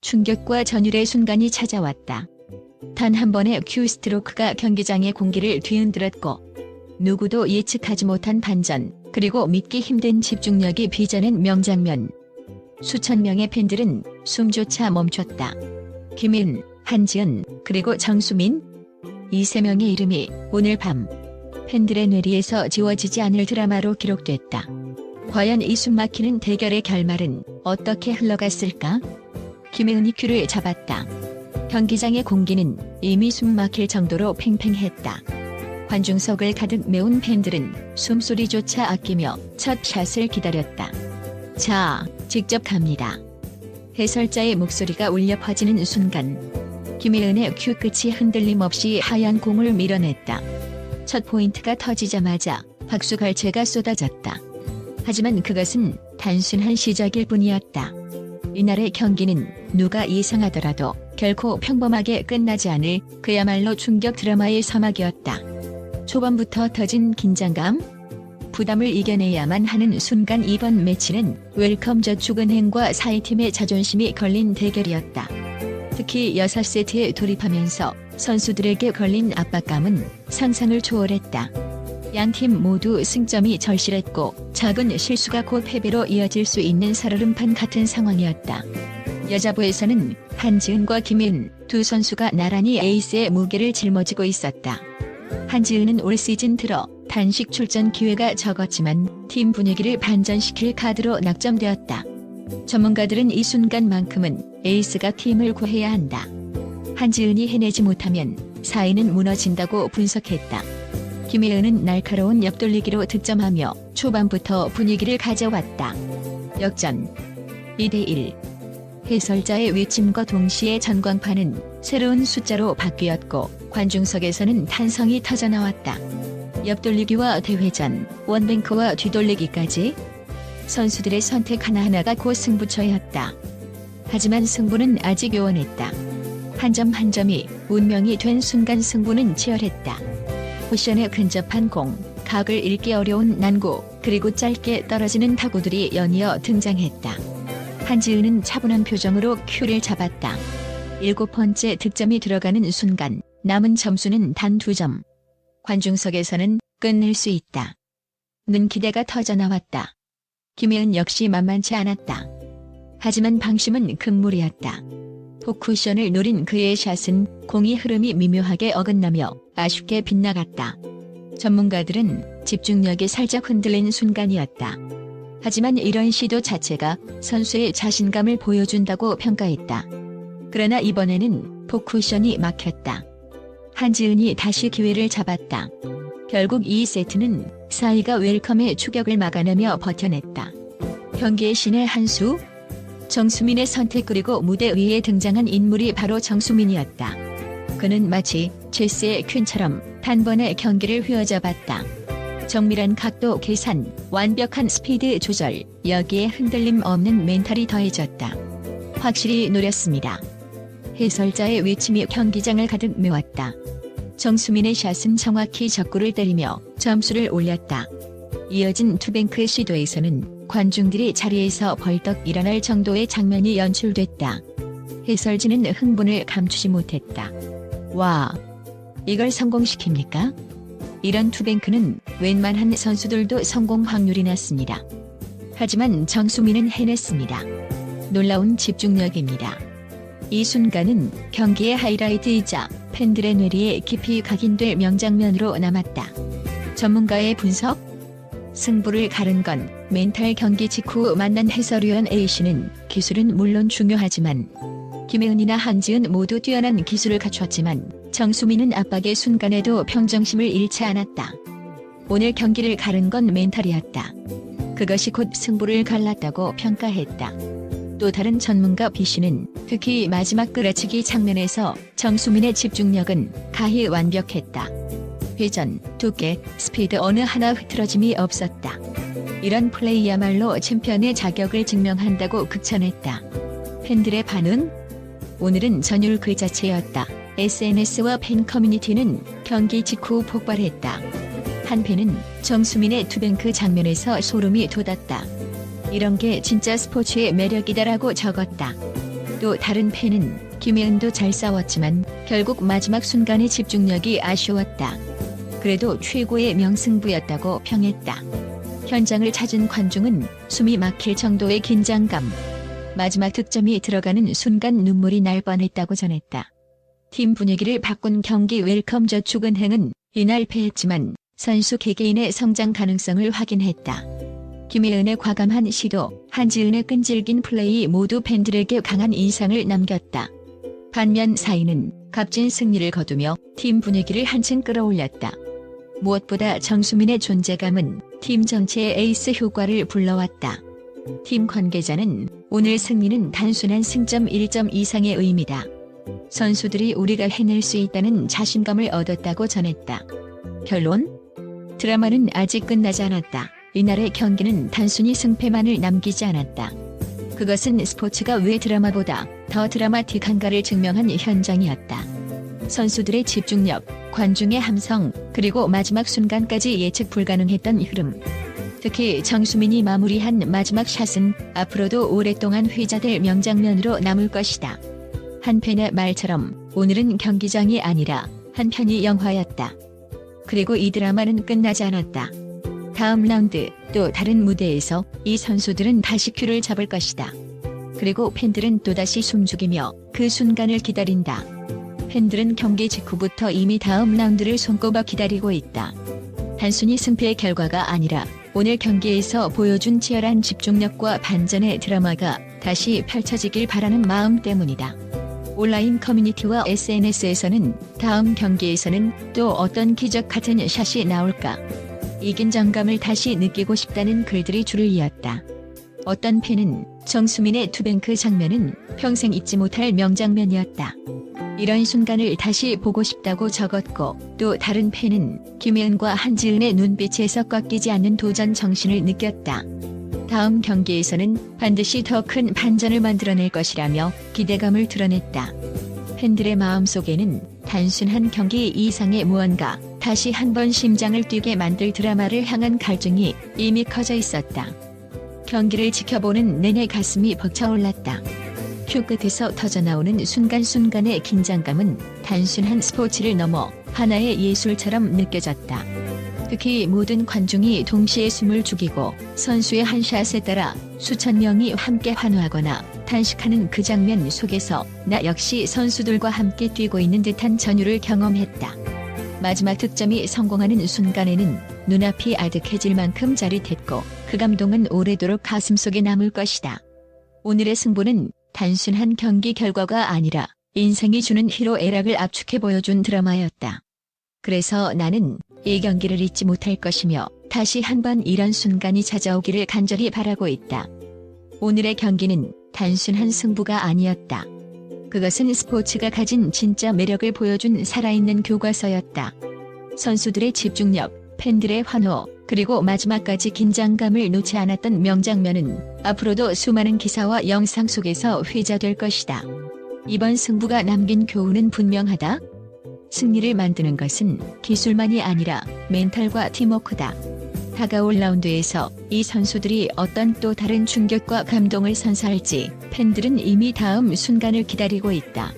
충격과 전율의 순간이 찾아왔다. 단 한 번의 큐 스트로크가 경기장의 공기를 뒤흔들었고 누구도 예측하지 못한 반전 그리고 믿기 힘든 집중력이 빚어낸 명장면. 수천 명의 팬들은 숨조차 멈췄다. 김인, 한지은, 그리고 정수민 이 세 명의 이름이 오늘 밤 팬들의 뇌리에서 지워지지 않을 드라마로 기록됐다. 과연 이 숨막히는 대결의 결말은 어떻게 흘러갔을까? 김혜은이 큐를 잡았다. 경기장의 공기는 이미 숨막힐 정도로 팽팽했다. 관중석을 가득 메운 팬들은 숨소리조차 아끼며 첫 샷을 기다렸다. 자, 직접 갑니다. 해설자의 목소리가 울려 퍼지는 순간 김혜은의 큐 끝이 흔들림 없이 하얀 공을 밀어냈다. 첫 포인트가 터지자마자 박수 갈채가 쏟아졌다. 하지만 그것은 단순한 시작일 뿐이었다. 이날의 경기는 누가 예상하더라도 결코 평범하게 끝나지 않을 그야말로 충격 드라마의 서막이었다. 초반부터 터진 긴장감, 부담을 이겨내야만 하는 순간 이번 매치는 웰컴 저축은행과 사이팀의 자존심이 걸린 대결이었다. 특히 6세트에 돌입하면서 선수들에게 걸린 압박감은 상상을 초월했다. 양팀 모두 승점이 절실했고 작은 실수가 곧 패배로 이어질 수 있는 살얼음판 같은 상황이었다. 여자부에서는 한지은과 김인 두 선수가 나란히 에이스의 무게를 짊어지고 있었다. 한지은은 올 시즌 들어 단식 출전 기회가 적었지만 팀 분위기를 반전시킬 카드로 낙점되었다. 전문가들은 이 순간만큼은 에이스가 팀을 구해야 한다. 한지은이 해내지 못하면 사이는 무너진다고 분석했다. 김혜은은 날카로운 옆돌리기로 득점하며 초반부터 분위기를 가져왔다. 역전 2대1 해설자의 외침과 동시에 전광판은 새로운 숫자로 바뀌었고 관중석에서는 탄성이 터져나왔다. 옆돌리기와 대회전, 원뱅크와 뒤돌리기까지 선수들의 선택 하나하나가 곧 승부처였다. 하지만 승부는 아직 요원했다. 한 점한 점이 운명이 된 순간 승부는 치열했다. 쿠션에 근접한 공, 각을 읽기 어려운 난구, 그리고 짧게 떨어지는 타구들이 연이어 등장했다. 한지은은 차분한 표정으로 큐를 잡았다. 일곱 번째 득점이 들어가는 순간 남은 점수는 단 두 점. 관중석에서는 끝낼 수 있다. 는 기대가 터져 나왔다. 김혜은 역시 만만치 않았다. 하지만 방심은 금물이었다. 포쿠션을 노린 그의 샷은 공이 흐름이 미묘하게 어긋나며 아쉽게 빗나갔다. 전문가들은 집중력이 살짝 흔들린 순간이었다. 하지만 이런 시도 자체가 선수의 자신감을 보여준다고 평가했다. 그러나 이번에는 포쿠션이 막혔다. 한지은이 다시 기회를 잡았다. 결국 이 세트는 사이가 웰컴의 추격을 막아내며 버텨냈다. 경기의 신의 한수? 정수민의 선택 그리고 무대 위에 등장한 인물이 바로 정수민이었다. 그는 마치 체스의 퀸처럼 단번에 경기를 휘어잡았다. 정밀한 각도 계산, 완벽한 스피드 조절, 여기에 흔들림 없는 멘탈이 더해졌다. 확실히 노렸습니다. 해설자의 외침이 경기장을 가득 메웠다. 정수민의 샷은 정확히 적구를 때리며 점수를 올렸다. 이어진 투뱅크 시도에서는 관중들이 자리에서 벌떡 일어날 정도의 장면이 연출됐다. 해설진은 흥분을 감추지 못했다. 와, 이걸 성공시킵니까? 이런 투뱅크는 웬만한 선수들도 성공 확률이 낮습니다. 하지만 정수민은 해냈습니다. 놀라운 집중력입니다. 이 순간은 경기의 하이라이트이자 팬들의 뇌리에 깊이 각인될 명장면으로 남았다. 전문가의 분석? 승부를 가른 건 멘탈 경기 직후 만난 해설위원 A씨는 기술은 물론 중요하지만 김혜은이나 한지은 모두 뛰어난 기술을 갖췄지만 정수민은 압박의 순간에도 평정심을 잃지 않았다. 오늘 경기를 가른 건 멘탈이었다. 그것이 곧 승부를 갈랐다고 평가했다. 또 다른 전문가 B씨는 특히 마지막 끌어치기 장면에서 정수민의 집중력은 가히 완벽했다. 회전, 두께, 스피드 어느 하나 흐트러짐이 없었다. 이런 플레이야말로 챔피언의 자격을 증명한다고 극찬했다. 팬들의 반응? 오늘은 전율 그 자체였다. SNS와 팬 커뮤니티는 경기 직후 폭발했다. 한 팬은 정수민의 투뱅크 장면에서 소름이 돋았다. 이런 게 진짜 스포츠의 매력이다라고 적었다. 또 다른 팬은 김혜은도 잘 싸웠지만 결국 마지막 순간의 집중력이 아쉬웠다. 그래도 최고의 명승부였다고 평했다. 현장을 찾은 관중은 숨이 막힐 정도의 긴장감. 마지막 득점이 들어가는 순간 눈물이 날 뻔했다고 전했다. 팀 분위기를 바꾼 경기 웰컴 저축은행은 이날 패했지만 선수 개개인의 성장 가능성을 확인했다. 김혜은의 과감한 시도, 한지은의 끈질긴 플레이 모두 팬들에게 강한 인상을 남겼다. 반면 사인은 값진 승리를 거두며 팀 분위기를 한층 끌어올렸다. 무엇보다 정수민의 존재감은 팀 전체의 에이스 효과를 불러왔다. 팀 관계자는 오늘 승리는 단순한 승점 1점 이상의 의미다. 선수들이 우리가 해낼 수 있다는 자신감을 얻었다고 전했다. 결론? 드라마는 아직 끝나지 않았다. 이날의 경기는 단순히 승패만을 남기지 않았다. 그것은 스포츠가 왜 드라마보다 더 드라마틱한가를 증명한 현장이었다. 선수들의 집중력, 관중의 함성, 그리고 마지막 순간까지 예측 불가능했던 흐름. 특히 정수민이 마무리한 마지막 샷은 앞으로도 오랫동안 회자될 명장면으로 남을 것이다. 한 팬의 말처럼 오늘은 경기장이 아니라 한 편이 영화였다. 그리고 이 드라마는 끝나지 않았다. 다음 라운드 또 다른 무대에서 이 선수들은 다시 큐를 잡을 것이다. 그리고 팬들은 또다시 숨죽이며 그 순간을 기다린다. 팬들은 경기 직후부터 이미 다음 라운드를 손꼽아 기다리고 있다. 단순히 승패의 결과가 아니라 오늘 경기에서 보여준 치열한 집중력과 반전의 드라마가 다시 펼쳐지길 바라는 마음 때문이다. 온라인 커뮤니티와 SNS에서는 다음 경기에서는 또 어떤 기적 같은 샷이 나올까? 이긴 정감을 다시 느끼고 싶다는 글들이 줄을 이었다. 어떤 팬은 정수민의 투뱅크 장면은 평생 잊지 못할 명장면이었다. 이런 순간을 다시 보고 싶다고 적었고 또 다른 팬은 김혜은과 한지은의 눈빛에서 꺾이지 않는 도전 정신을 느꼈다. 다음 경기에서는 반드시 더 큰 반전을 만들어낼 것이라며 기대감을 드러냈다. 팬들의 마음속에는 단순한 경기 이상의 무언가, 다시 한번 심장을 뛰게 만들 드라마를 향한 갈증이 이미 커져 있었다. 경기를 지켜보는 내내 가슴이 벅차올랐다. 큐 끝에서 터져나오는 순간순간의 긴장감은 단순한 스포츠를 넘어 하나의 예술처럼 느껴졌다. 특히 모든 관중이 동시에 숨을 죽이고 선수의 한 샷에 따라 수천 명이 함께 환호하거나 탄식하는 그 장면 속에서 나 역시 선수들과 함께 뛰고 있는 듯한 전율을 경험했다. 마지막 득점이 성공하는 순간에는 눈앞이 아득해질 만큼 짜릿했고 그 감동은 오래도록 가슴속에 남을 것이다. 오늘의 승부는 단순한 경기 결과가 아니라 인생이 주는 희로애락을 압축해 보여준 드라마였다. 그래서 나는 이 경기를 잊지 못할 것이며 다시 한 번 이런 순간이 찾아오기를 간절히 바라고 있다. 오늘의 경기는 단순한 승부가 아니었다. 그것은 스포츠가 가진 진짜 매력을 보여준 살아있는 교과서였다. 선수들의 집중력, 팬들의 환호, 그리고 마지막까지 긴장감을 놓지 않았던 명장면은 앞으로도 수많은 기사와 영상 속에서 회자될 것이다. 이번 승부가 남긴 교훈은 분명하다. 승리를 만드는 것은 기술만이 아니라 멘탈과 팀워크다. 다가올 라운드에서 이 선수들이 어떤 또 다른 충격과 감동을 선사할지 팬들은 이미 다음 순간을 기다리고 있다.